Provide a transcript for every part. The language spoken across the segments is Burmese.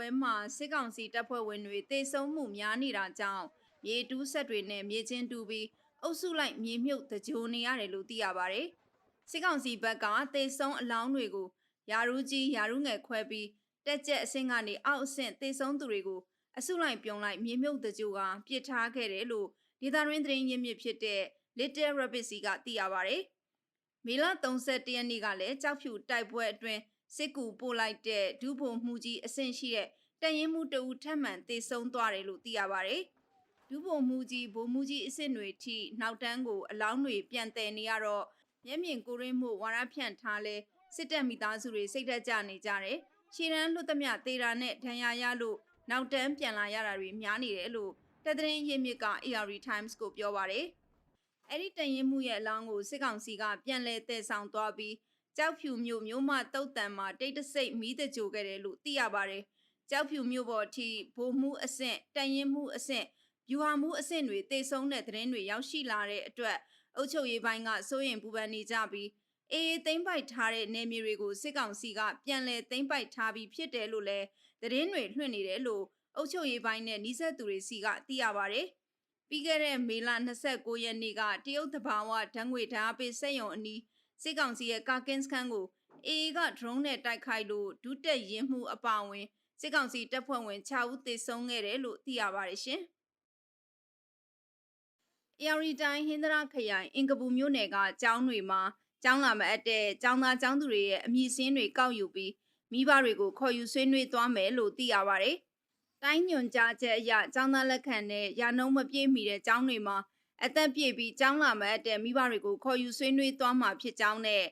ပွဲမှာစစ်ကောင်စီတပ်ဖွဲ့ဝင်တွေတေဆုံးမှုများနေတာကြောင့်မြေတူးဆက်တွေနဲ့မြေချင်းတူးပြီးအုပ်စုလိုက်မြေမြုပ်တကြိုနေရတယ်လို့သိရပါတယ်။စစ်ကောင်စီဘက်ကတေဆုံးအလောင်းတွေကိုယာရူးကြီးယာရူးငယ်ခွဲပြီးတက်ကြက်အဆင့်ကနေအောက်အဆင့်တေဆုံးသူတွေကိုအစုလိုက်ပြုံလိုက်မြေမြုပ်တကြိုကပြစ်ထားခဲ့တယ်လို့ဒေသရင်းသတင်းရင်းမြစ်ဖြစ်တဲ့ Little Rabbit စီကသိရပါတယ်။မေလ31ရက်နေ့ကလည်းကြောက်ဖြူတိုက်ပွဲအတွင်း စစ်ကူပို့လိုက်တဲ့ဒုဗိုလ်မှုကြီးအဆင့်ရှိတဲ့တရင်မှုတအူထပ်မံတေဆုံးသွားတယ်လို့သိရပါတယ်။ဒုဗိုလ်မှုကြီးဗိုလ်မှုကြီးအဆင့်တွေထိနောက်တန်းကိုအလောင်းတွေပြန်တည်နေရတော့မျက်မြင်ကိုရင်းမှုဝါရဖြန့်ထားလဲစစ်တပ်မိသားစုတွေစိတ်သက်ကြနေကြတယ်။ခြေရန်လွတ်သမျှတေတာနဲ့ဒဏ်ရာရလို့နောက်တန်းပြန်လာရတာတွေများနေတယ်လို့တက်တဲ့ရင်ရင်းမြစ်က AR Times ကိုပြောပါတယ်။အဲ့ဒီတရင်မှုရဲ့အလောင်းကိုစစ်ကောင်စီကပြန်လဲတည်ဆောင်သွားပြီး ကြောက်ဖြူမျိုးမျိုးမတုတ်တန်မှာတိတ်တဆိတ်မီးတကြိုခဲ့တယ်လို့သိရပါတယ်။ကြောက်ဖြူမျိုးပေါ်အထိဗိုလ်မှုအဆင့်တန်ရင်မှုအဆင့်ယူဟာမှုအဆင့်တွေတေဆုံးတဲ့သတင်းတွေရောက်ရှိလာတဲ့အတွက်အုပ်ချုပ်ရေးပိုင်းကစိုးရင်ပူပန်နေကြပြီးအေးသိမ့်ပိုက်ထားတဲ့နေမြေတွေကိုစစ်ကောင်စီကပြန်လဲသိမ့်ပိုက်ထားပြီးဖြစ်တယ်လို့လည်းသတင်းတွေလွှင့်နေတယ်လို့အုပ်ချုပ်ရေးပိုင်းနဲ့နှိစက်သူတွေစီကသိရပါတယ်။ပြီးခဲ့တဲ့မေလ29ရက်နေ့ကတရုတ်တဘာဝဓာတ်ငွေဓာတ်ပေးစက်ရုံအနီး စစ်ကောင်စီရဲ့ကာကင်းစခန်းကိုအေအေက drone နဲ့တိုက်ခိုက်လို့ဒုတက်ရင်မှုအပါအဝင်စစ်ကောင်စီတပ်ဖွဲ့ဝင်6ဦးသေဆုံးခဲ့တယ်လို့သိရပါတယ်ရှင်။ AR တိုင်းဟင်္ဒရာခရိုင်အင်ကပူမြို့နယ်ကကျောင်းတွေမှာကျောင်းလာမအပ်တဲ့ကျောင်းသားကျောင်းသူတွေရဲ့အမည်စင်းတွေကောက်ယူပြီးမိဘတွေကိုခေါ်ယူဆွေးနွေးသွားမယ်လို့သိရပါတယ်။တိုင်းညွန်ကြားချက်အရကျောင်းသားလက်ခံတဲ့ရာနှုံးမပြည့်မီတဲ့ကျောင်းတွေမှာ အသက်ပြည့်ပြီးကျောင်းလာမအပ်တဲ့မိဘတွေကိုခေါ်ယူဆွေးနွေးသွားမှာဖြစ်ကြောင်းနဲ့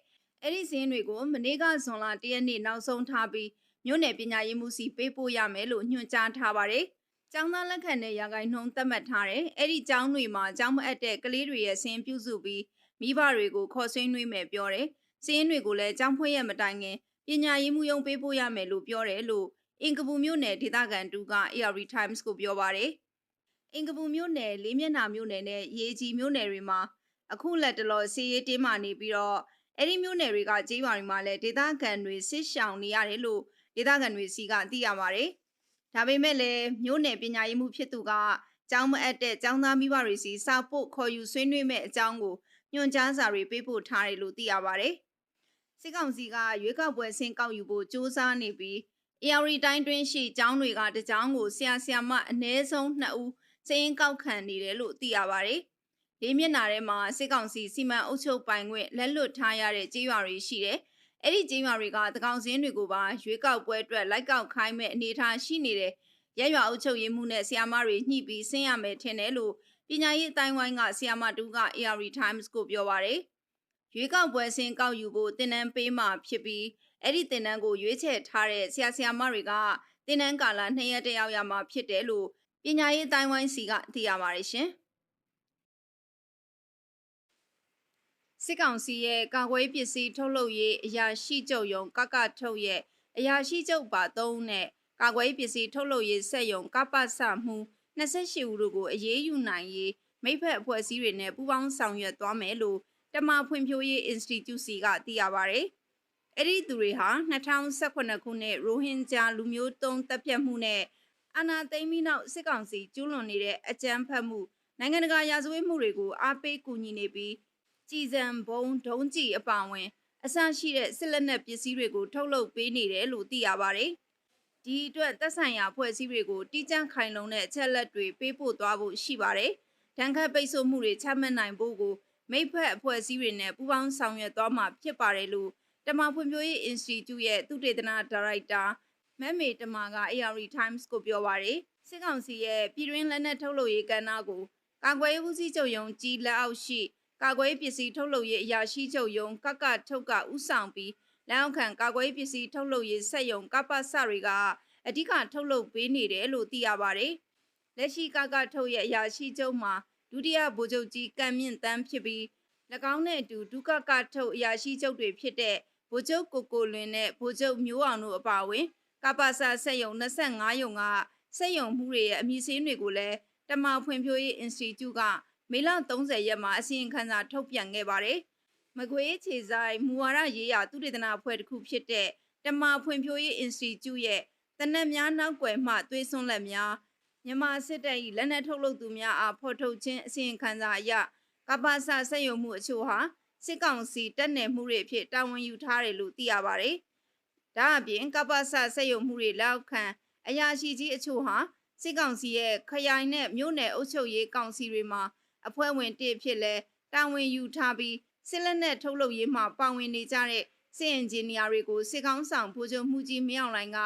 အဲ့ဒီစင်းတွေကိုမနေ့ကဇွန်လ၁ရက်နေ့နောက်ဆုံးထားပြီးမြို့နယ်ပညာရေးမှုစီပေးပို့ရမယ်လို့ညွှန်ကြားထားပါတယ်။ကျောင်းသားလက်ခံတဲ့ရာဂိုင်နှုန်းသတ်မှတ်ထားတယ်။အဲ့ဒီကျောင်းတွေမှာကျောင်းမအပ်တဲ့ကလေးတွေရဲ့ဆင်းပြုစုပြီးမိဘတွေကိုခေါ်ဆွေးနွေးမယ်ပြောတယ်။စင်းတွေကိုလည်းကျောင်းဖွင့်ရမတိုင်ခင်ပညာရေးမှုယုံပေးပို့ရမယ်လို့ပြောတယ်လို့အင်ကပူမြို့နယ်ဒေသခံတူက AR Times ကိုပြောပါတယ်။ အင်ကပူမြို့နယ်လေးမျက်နှာမြို့နယ်နဲ့ရေကြီးမြို့နယ်တွေမှာအခုလက်တလောစီရေးတင်းမာနေပြီးတော့အဲ့ဒီမြို့နယ်တွေကကြေးရွာတွေမှာလည်းဒေသခံတွေစစ်ရှောင်နေရတယ်လို့ဒေသခံတွေစီကသိရပါတယ်။ဒါပေမဲ့လည်းမြို့နယ်ပညာရေးမှုဖြစ်သူကကျောင်းမအပ်တဲ့ကျောင်းသားမိဘတွေစီစာပို့ခေါ်ယူဆွေးနွေးမဲ့အကြောင်းကိုညွှန်ကြားစာတွေပေးပို့ထားတယ်လို့သိရပါတယ်။စစ်ကောင်စီကရွေးကောက်ပွဲဆင်းကောက်ယူဖို့စ조사နေပြီး AR တိုင်းတွင်းရှိကျောင်းတွေကတကျောင်းကိုဆရာဆရာမအနည်းဆုံး2ဦး စည်ရင်ကောက်ခံနေတယ်လို့သိရပါတယ်။လေးမျက်နှာထဲမှာစစ်ကောင်စီစီမံအုပ်ချုပ်ပိုင်ခွင့်လက်လွတ်ထားရတဲ့ကြေးရွာတွေရှိတယ်။အဲ့ဒီကြေးရွာတွေကတကောင်စင်းတွေကိုပါရွေးကောက်ပွဲအတွက်လိုက်ကောက်ခိုင်းမဲ့အနေအထားရှိနေတယ်။ရက်ရွာအုပ်ချုပ်ရေးမှုနဲ့ဆီယာမတွေညှိပြီးဆင်းရမယ်ထင်တယ်လို့ပညာရေးအတိုင်းဝိုင်းကဆီယာမတူက AR Times ကိုပြောပါရယ်။ရွေးကောက်ပွဲဆင်းကောက်ယူဖို့တင်နန်းပေးမှဖြစ်ပြီးအဲ့ဒီတင်နန်းကိုရွေးချယ်ထားတဲ့ဆရာဆရာမတွေကတင်နန်းကာလနှစ်ရက်တယောက်ရမှာဖြစ်တယ်လို့ ပညာရေးအတိုင်းဝိုင်းစီကသိရပါတယ်ရှင်။စစ်ကောင်စီရဲ့ကာကွယ်ပစ္စည်းထုတ်လုပ်ရေးအရာရှိချုပ်ယုံကကထုတ်ရဲ့အရာရှိချုပ်ပါ3ဦးနဲ့ကာကွယ်ပစ္စည်းထုတ်လုပ်ရေးစက်ယုံကပ္ပစမှု28ဦးတို့ကိုအရေးယူနိုင်ရေးမိဖက်အဖွဲ့အစည်းတွေနဲ့ပူးပေါင်းဆောင်ရွက်သွားမယ်လို့တမဖွံ့ဖြိုးရေး Institute စီကသိရပါဗျ။အဲ့ဒီသူတွေဟာ2018ခုနှစ်ရိုဟင်ဂျာလူမျိုးတုံးတပ်ဖြတ်မှုနဲ့ အာဏာသိမ်းပြီးနောက်စစ်ကောင်စီကျူးလွန်နေတဲ့အကြမ်းဖက်မှုနိုင်ငံတကာရာဇဝတ်မှုတွေကိုအားပေးကူညီနေပြီးကြည်စံဘုံဒုံးကြည်အပါဝင် အဆရှိတဲ့စစ်လက်နက်ပစ္စည်းတွေကိုထုတ်လုပ်ပေးနေတယ်လို့သိရပါတယ်။ဒီအတွက်သက်ဆိုင်ရာဖွဲ့စည်းတွေကိုတိကျခိုင်လုံတဲ့အချက်လက်တွေပေးပို့သွားဖို့ရှိပါတယ်။ဒဏ်ခတ်ပိတ်ဆို့မှုတွေချမှတ်နိုင်ဖို့ကိုမိဖက်အဖွဲ့အစည်းတွေနဲ့ပူးပေါင်းဆောင်ရွက်သွားမှာဖြစ်ပါတယ်လို့တမဖွံ့ဖြိုးရေး Institute ရဲ့သုတေသနဒါရိုက်တာ မက်မေတမက AR Times ကိုပြောပါရယ်စစ်ကောင်စီရဲ့ပြည်တွင်းလက်နက်ထုတ်လုပ်ရေးကဏ္ဍကိုကာကွယ်ရေးဦးစီးချုပ်ယုံကြီးလက်အောက်ရှိကာကွယ်ပစ္စည်းထုတ်လုပ်ရေးအရာရှိချုပ်ယုံကကထုတ်ကဥဆောင်ပြီးလက်အောက်ခံကာကွယ်ပစ္စည်းထုတ်လုပ်ရေးစက်ယုံကပ္ပစတွေကအဓိကထုတ်လုပ်ပေးနေတယ်လို့သိရပါတယ်။လက်ရှိကကထုတ်ရဲ့အရာရှိချုပ်မှာဒုတိယဗိုလ်ချုပ်ကြီးကံမြင့်တန်းဖြစ်ပြီး၎င်းနဲ့အတူဒုကကထုတ်အရာရှိချုပ်တွေဖြစ်တဲ့ဗိုလ်ချုပ်ကိုကိုလွင်နဲ့ဗိုလ်ချုပ်မျိုးအောင်တို့အပါအဝင် ကပ္ပစစက်ယုံ25ယုံကစက်ယုံမှုတွေရဲ့အမည်စင်းတွေကိုလည်းတမဖွံ့ဖြိုးရေး Institute ကမေလ30ရက်မှာအစီရင်ခံစာထုတ်ပြန်ခဲ့ပါတယ်။မကွေးခြေဆိုင်မူဝါဒရေးရာသုတေသနအဖွဲ့တစ်ခုဖြစ်တဲ့တမဖွံ့ဖြိုးရေး Institute ရဲ့တနက်များနောက်ွယ်မှသွေးစွန်းလက်များမြန်မာစစ်တပ်၏လက်နက်ထုတ်လုပ်သူများအားဖော်ထုတ်ခြင်းအစီရင်ခံစာအရကပ္ပစဆက်ယုံမှုအချို့ဟာစစ်ကောင်စီတပ်နယ်မှုတွေအဖြစ်တာဝန်ယူထားတယ်လို့သိရပါတယ်။ ဒါအပြင်ကပ္ပစဆက်ယုံမှုတွေလောက်ခံအရာရှိကြီးအချို့ဟာစစ်ကောင်စီရဲ့ခရိုင်နဲ့မြို့နယ်အုပ်ချုပ်ရေးကောင်စီတွေမှာအဖွဲ့ဝင်တစ်ဖြစ်လဲတာဝန်ယူထားပြီးစစ်လက်နက်ထုတ်လုပ်ရေးမှာပါဝင်နေကြတဲ့စစ်အင်ဂျင်နီယာတွေကိုစစ်ကောင်းဆောင်ဗိုလ်ချုပ်မှုကြီးမင်းအောင်လှိုင်က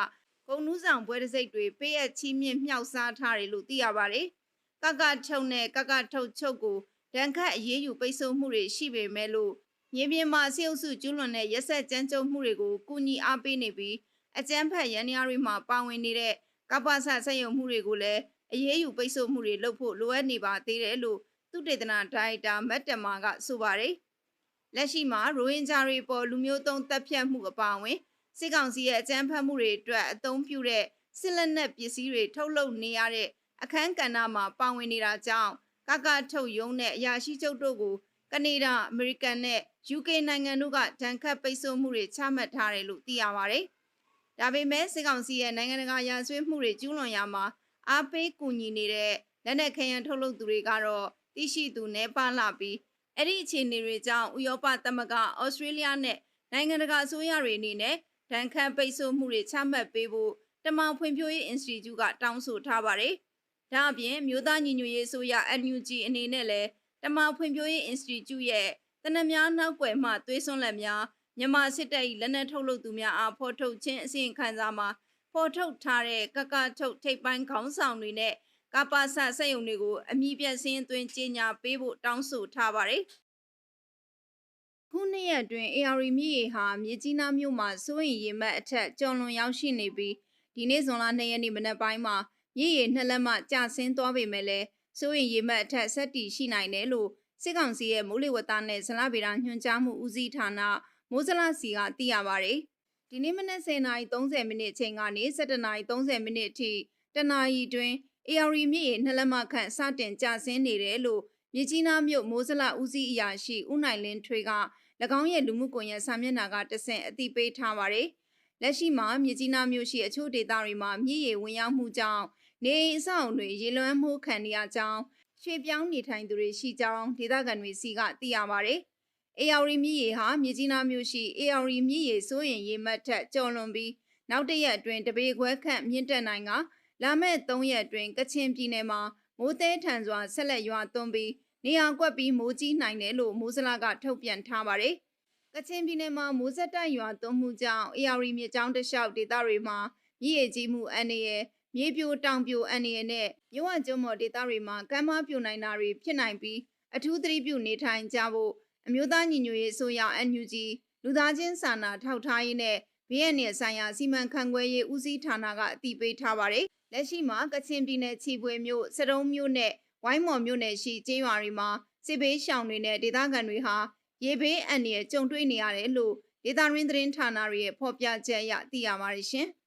ဂုံနူးဆောင်ပွဲတစ်စိတ်တွေပေးအပ်ချီးမြှင့်မြှောက်စားထားတယ်လို့သိရပါတယ်။ကကထုတ်နဲ့ကကထုတ်ချုပ်ကိုဒဏ်ခတ်အရေးယူပိတ်ဆို့မှုတွေရှိပေမဲ့လို့ မြေပြင်မှာစေအုပ်စုကျူးလွန်တဲ့ရက်ဆက်ကြမ်းကြုတ်မှုတွေကိုကူညီအားပေးနေပြီးအကြမ်းဖက်ရန်ရာတွေမှာပါဝင်နေတဲ့ကပ္ပဆဆက်ယုံမှုတွေကိုလည်းအရေးယူပိတ်ဆို့မှုတွေလုပ်ဖို့လိုအပ်နေပါသေးတယ်လို့သုတေသနဒါရိုက်တာမတ်တမာကဆိုပါတယ်။လက်ရှိမှာရိုဟင်ဂျာတွေပေါ်လူမျိုးတုံးတပ်ဖြတ်မှုအပါအဝင်စစ်ကောင်စီရဲ့အကြမ်းဖက်မှုတွေအတွက်အသုံးပြုတဲ့စစ်လက်နက်ပစ္စည်းတွေထုတ်လုပ်နေရတဲ့အခန်းကဏ္ဍမှာပါဝင်နေတာကြောင့်ကကထုတ်ယုံတဲ့အရာရှိချုပ်တို့ကို ကနေဒါအမေရိကန်နဲ့ UK နိုင်ငံတို့ကဒဏ်ခတ်ပိတ်ဆို့မှုတွေချမှတ်ထားတယ်လို့သိရပါတယ်။ဒါပေမဲ့စစ်ကောင်စီရဲ့နိုင်ငံတကာရာဇဝတ်မှုတွေကျူးလွန်ရမှာအားပေးကူညီနေတဲ့လက်နက်ခဲယမ်းထုတ်လုပ်သူတွေကတော့သိရှိသူနေပါလာပြီးအဲ့ဒီအခြေအနေတွေကြောင့်ဥရောပသမဂ္ဂဩစတြေးလျနဲ့နိုင်ငံတကာအစိုးရတွေအနေနဲ့ဒဏ်ခတ်ပိတ်ဆို့မှုတွေချမှတ်ပေးဖို့တမန်ဖွံ့ဖြိုးရေး Institute ကတောင်းဆိုထားပါတယ်။ဒါအပြင်မြို့သားညီညွတ်ရေးအစိုးရ NUG အနေနဲ့လည်း တမန်ဖွံ့ဖြိုးရေး Institute ရဲ့တနက်များနောက်ွယ်မှသွေးစွန်းလက်များမြန်မာစစ်တပ်၏လက်နက်ထုတ်လုပ်သူများအားဖော်ထုတ်ခြင်းအစီရင်ခံစာမှာဖော်ထုတ်ထားတဲ့ကကထုတ်ထိပ်ပိုင်းခေါင်းဆောင်တွေနဲ့ကပ္ပစစက်ယုံတွေကိုအမိပြတ်စင်းသွင်းကြေညာပေးဖို့တောင်းဆိုထားပါတယ်။ခုနှစ်ရက်အတွင်း AR မြစ်ရေဟာမြေကြီးနားမြို့မှာစိုးရင်ရေမှတ်အထက်ကျော်လွန်ရောက်ရှိနေပြီးဒီနေ့ဇွန်လ2ရက်နေ့မနက်ပိုင်းမှာမြစ်ရေနှစ်လက်မှကျဆင်းသွားပေမဲ့လည်း စိုးရင်ရေမှတ်အထက်ဆက်တီရှိနိုင်တယ်လို့စစ်ကောင်စီရဲ့မိုးလေဝသနဲ့ဇလဗေဒညွှန်ကြားမှုဦးစီးဌာနမိုးစလစီကသိရပါတယ်။ဒီနေ့မနက်10:30မိနစ်ချိန်ကနေ17:30မိနစ်အထိတနာရီတွင် AR မြစ်ရေနှစ်လက်မခန့်စတင်ကျဆင်းနေတယ်လို့မြကြီးနားမြို့မိုးစလဦးစီးအရာရှိဦးနိုင်လင်းထွေးက၎င်းရဲ့လူမှုကွန်ရက်စာမျက်နှာကတဆင့်အသိပေးထားပါတယ်။လက်ရှိမှာမြကြီးနားမြို့ရှိအချို့ဒေသတွေမှာမြစ်ရေဝင်ရောက်မှုကြောင့် နေအိမ်အဆောက်အုံတွေရေလွှမ်းမှုခံနေရကြောင်းရွှေပြောင်းနေထိုင်သူတွေရှိကြောင်းဒေသခံတွေစီကသိရပါတယ်။ AR မြစ်ရေဟာမြကြီးနားမြို့ရှိ AR မြစ်ရေစိုးရင်ရေမှတ်ထက်ကျော်လွန်ပြီးနောက်တစ်ရက်အတွင်းတပေခွဲခန့်မြင့်တက်နိုင်ကလာမယ့်3ရက်အတွင်းကချင်ပြည်နယ်မှာမိုးသေးထန်စွာဆက်လက်ရွာသွန်းပြီးနေရာကွက်ပြီးမိုးကြီးနိုင်တယ်လို့မိုးစလာကထုတ်ပြန်ထားပါတယ်။ကချင်ပြည်နယ်မှာမိုးဆက်တိုက်ရွာသွန်းမှုကြောင့် AR မြစ်ကြောင်းတစ်လျှောက်ဒေသတွေမှာမြစ်ရေကြီးမှုအန္တရာယ် မြေပြိုတောင်ပြိုအန္တရာယ်နဲ့မြဝကျွန်းမော်ဒေသတွေမှာကမ်းမပြိုနိုင်တာတွေဖြစ်နိုင်ပြီးအထူးသတိပြုနေထိုင်ကြဖို့အမျိုးသားညီညွတ်ရေးအစိုးရ NUG လူသားချင်းစာနာထောက်ထားရေးနဲ့ဘေးအန္တရာယ်ဆိုင်ရာစီမံခန့်ခွဲရေးဦးစီးဌာနကအတည်ပြုထားပါတယ်။လက်ရှိမှာကချင်ပြည်နယ်ချီပွေမြို့စတုံးမြို့နဲ့ဝိုင်းမော်မြို့နယ်ရှိကျေးရွာတွေမှာစစ်ဘေးရှောင်တွေနဲ့ဒေသခံတွေဟာရေဘေးအန္တရာယ်ကြုံတွေ့နေရတယ်လို့ဒေသရင်းသတင်းဌာနတွေရဲ့ဖော်ပြချက်အရသိရပါတယ်ရှင်။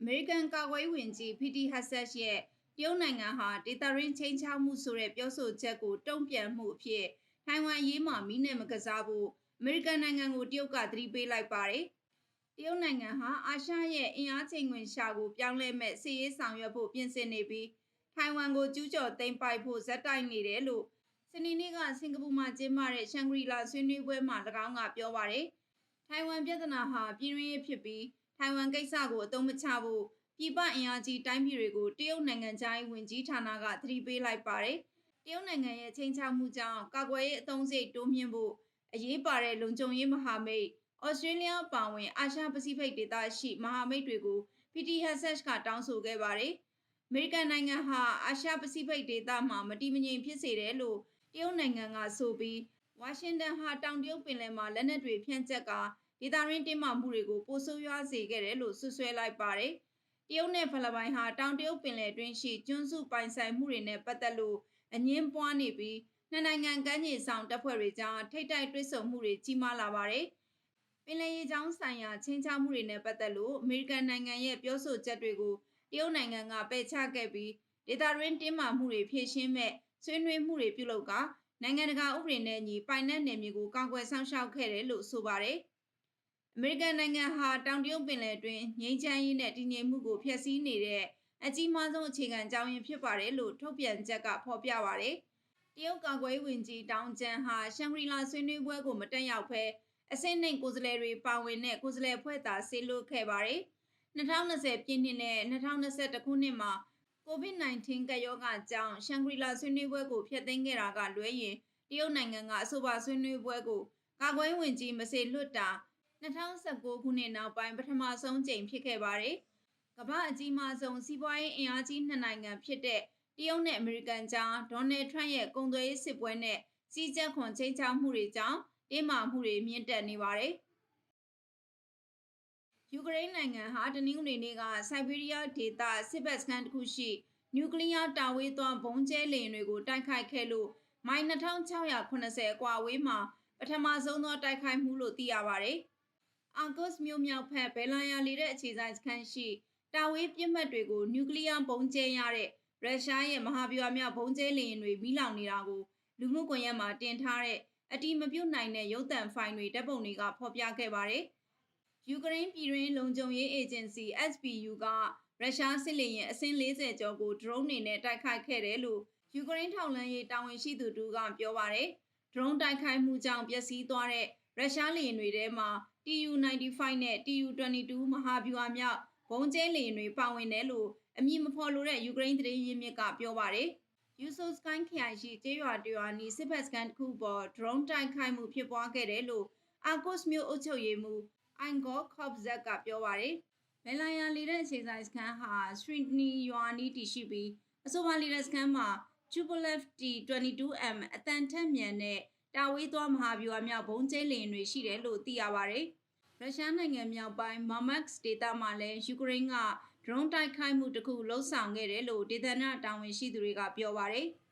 အမေရိကန်ကာကွယ်ရေးဝန်ကြီး PT Hassett ရဲ့တရုတ်နိုင်ငံဟာဒေတာရင်းချင်းချောက်မှုဆိုတဲ့ပြောဆိုချက်ကိုတုံ့ပြန်မှုအဖြစ်ထိုင်ဝမ်ရေးမှာမိနဲ့မကစားဖို့အမေရိကန်နိုင်ငံကိုတရုတ်ကသတိပေးလိုက်ပါတယ်။တရုတ်နိုင်ငံဟာအာရှရဲ့အင်အားချိန်ခွင်ရှာကိုပြောင်းလဲမဲ့စီးရေးဆောင်ရွက်ဖို့ပြင်ဆင်နေပြီးထိုင်ဝမ်ကိုကျူးကျော်သိမ်းပိုက်ဖို့ဇက်တိုက်နေတယ်လို့စနေနေ့ကစင်ကာပူမှာကျင်းပတဲ့ရှန်ဂရီလာဆွေးနွေးပွဲမှာ၎င်းကပြောပါတယ်။ထိုင်ဝမ်ပြည်ထနာဟာပြည်တွင်းရေးဖြစ်ပြီး ထိုင်ဝမ်ကိစ္စကိုအသုံးမချဖို့ပြည်ပအင်အားကြီးတိုင်းပြည်တွေကိုတရုတ်နိုင်ငံသားဝင်ကြီးဌာနကသတိပေးလိုက်ပါတယ်။တရုတ်နိုင်ငံရဲ့ချိန်ချောက်မှုကြောင့်ကာကွယ်ရေးအသုံးစရိတ်တိုးမြှင့်ဖို့အရေးပါတဲ့လုံခြုံရေးမဟာမိတ်ဩစတြေးလျပါဝင်အာရှပစိဖိတ်ဒေသရှိမဟာမိတ်တွေကို PTHSH ကတောင်းဆိုခဲ့ပါတယ်။အမေရိကန်နိုင်ငံဟာအာရှပစိဖိတ်ဒေသမှာမတည်မငြိမ်ဖြစ်စေတယ်လို့တရုတ်နိုင်ငံကဆိုပြီးဝါရှင်တန်ဟာတောင်တရုတ်ပင်လယ်မှာလက်နက်တွေဖြန့်ကျက်က ဒေသရင်းတင်းမာမှုတွေကိုပိုဆိုးရွားစေခဲ့တယ်လို့ဆွဆွဲလိုက်ပါတယ်။တရုတ်နဲ့ဖိလစ်ပိုင်ဟာတောင်တရုတ်ပင်လယ်တွင်းရှိကျွန်းစုပိုင်ဆိုင်မှုတွေနဲ့ပတ်သက်လို့အငင်းပွားနေပြီးနှစ်နိုင်ငံကမ်းခြေဆောင်တပ်ဖွဲ့တွေကြားထိတ်တိုက်တွစ်ဆုံမှုတွေကြီးမားလာပါတယ်။ပင်လယ်ရေကြောင်းဆိုင်ရာချင်းချောက်မှုတွေနဲ့ပတ်သက်လို့အမေရိကန်နိုင်ငံရဲ့ပြောဆိုချက်တွေကိုတရုတ်နိုင်ငံကပယ်ချခဲ့ပြီးဒေသတွင်းတင်းမာမှုတွေဖြေရှင်းမဲ့ဆွေးနွေးမှုတွေပြုလုပ်ကနိုင်ငံတကာဥပဒေနဲ့ညီပိုင်နက်နယ်မြေကိုကာကွယ်ဆောင်ရှောက်ခဲ့တယ်လို့ဆိုပါတယ်။ အမေရိကန်နိုင်ငံဟာတောင်တရုတ်ပင်လယ်တွင်ငြိမ်းချမ်းရေးနဲ့တည်ငြိမ်မှုကိုဖျက်ဆီးနေတဲ့အကြီးမားဆုံးအခြေခံကြောင်းရင်းဖြစ်ပါတယ်လို့ထုတ်ပြန်ချက်ကဖော်ပြပါတယ်။တရုတ်ကာကွယ်ရေးဝန်ကြီးတောင်ကျန်ဟာရှန်ဂရီလာဆွေးနွေးပွဲကိုမတက်ရောက်ဘဲအစင်းနှိမ်ကိုယ်စားလှယ်တွေပါဝင်တဲ့ကိုယ်စားလှယ်ဖွဲ့သာဆေးလွတ်ခဲ့ပါတယ်။2020ပြည့်နှစ်နဲ့2021ခုနှစ်မှာ COVID-19 ကပ်ရောဂါကြောင့်ရှန်ဂရီလာဆွေးနွေးပွဲကိုဖျက်သိမ်းခဲ့တာကလွဲရင်တရုတ်နိုင်ငံကအဆိုပါဆွေးနွေးပွဲကိုကာကွယ်ရေးဝန်ကြီးမစေလွတ်တာ 2019ခုနှစ်နောက်ပိုင်းပထမဆုံးကြိမ်ဖြစ်ခဲ့ပါတယ်။ကမ္ဘာအကြီးမားဆုံးစီးပွားရေးအင်အားကြီးနှစ်နိုင်ငံဖြစ်တဲ့တရုတ်နဲ့အမေရိကန်ကြားဒေါ်နယ်ထရန့်ရဲ့ကုန်သွယ်ရေးစစ်ပွဲနဲ့စီးကျက်ခွန်ချိန်ချောက်မှုတွေကြောင့်တင်းမာမှုတွေမြင့်တက်နေပါတယ်။ယူကရိန်းနိုင်ငံဟာတနင်္ဂနွေနေ့ကဆိုက်ဘေးရီးယားဒေသစစ်ဘက်စခန်းတစ်ခုရှိနျူကလ িয়ার တာဝေးသွားဘုံကျဲလေယာဉ်တွေကိုတိုက်ခိုက်ခဲ့လို့မိုင်2680အကွာအဝေးမှာပထမဆုံးသောတိုက်ခိုက်မှုလို့သိရပါတယ်။ အာဂတ်စ်မြို့မြောက်ဖက်ဘယ်လာယာလီတဲ့အခြေဆိုင်စခန်းရှိတာဝေးပြစ်မှတ်တွေကိုနျူကလ িয়ার ဘုံကျဲရတဲ့ရုရှားရဲ့မဟာဗျူဟာမြောက်ဘုံကျဲလေယာဉ်တွေမိလောင်နေတာကိုလူမှုကွန်ရက်မှာတင်ထားတဲ့အတီးမပြုတ်နိုင်တဲ့ရုပ်သံဖိုင်တွေဓာတ်ပုံတွေကဖော်ပြခဲ့ပါတယ်။ယူကရိန်းပြည်တွင်းလုံခြုံရေးအေဂျင်စီ SBU ကရုရှားစစ်လေယာဉ်အစင်း40ကျော်ကိုဒရုန်းတွေနဲ့တိုက်ခိုက်ခဲ့တယ်လို့ယူကရိန်းထောက်လှမ်းရေးတာဝန်ရှိသူတို့ကပြောပါတယ်။ဒရုန်းတိုက်ခိုက်မှုကြောင့်ပျက်စီးသွားတဲ့ရုရှားလေယာဉ်တွေထဲမှာ TU-95 နဲ့ TU-22 မဟာဗျူဟာမြောက်ဘုံကျဲလေယာဉ်တွေပါဝင်တယ်လို့အမည်မဖော်လိုတဲ့ယူကရိန်းသတင်းရင်းမြစ်ကပြောပါတယ်။ Yusov Sky ခရိုင်ရှိကျေးရွာတရွာနီစစ်ဘက်စကန်တစ်ခုပေါ်ဒရုန်းတိုက်ခိုက်မှုဖြစ်ပွားခဲ့တယ်လို့အာကုတ်မြို့အုပ်ချုပ်ရေးမှူးအိုင်ဂေါခေါပဇက်ကပြောပါတယ်။ဘယ်လာယာလီတဲ့အခြေဆိုင်စခန်းဟာစထရီနီရွာနီတည်ရှိပြီးအဆိုပါလီတဲ့စခန်းမှာ Tupolev T22M အတန်ထက်မြန်တဲ့ တာဝေးသွားမဟာဗျူဟာမြောက်ဘုံကျဲလင်တွေရှိတယ်လို့သိရပါတယ်။ရုရှားနိုင်ငံမြောက်ပိုင်း Murmansk ဒေသမှာလည်းယူကရိန်းကဒရုန်းတိုက်ခိုက်မှုတစ်ခုလှုပ်ဆောင်ခဲ့တယ်လို့ဒေသနာတာဝန်ရှိသူတွေကပြောပါတယ်။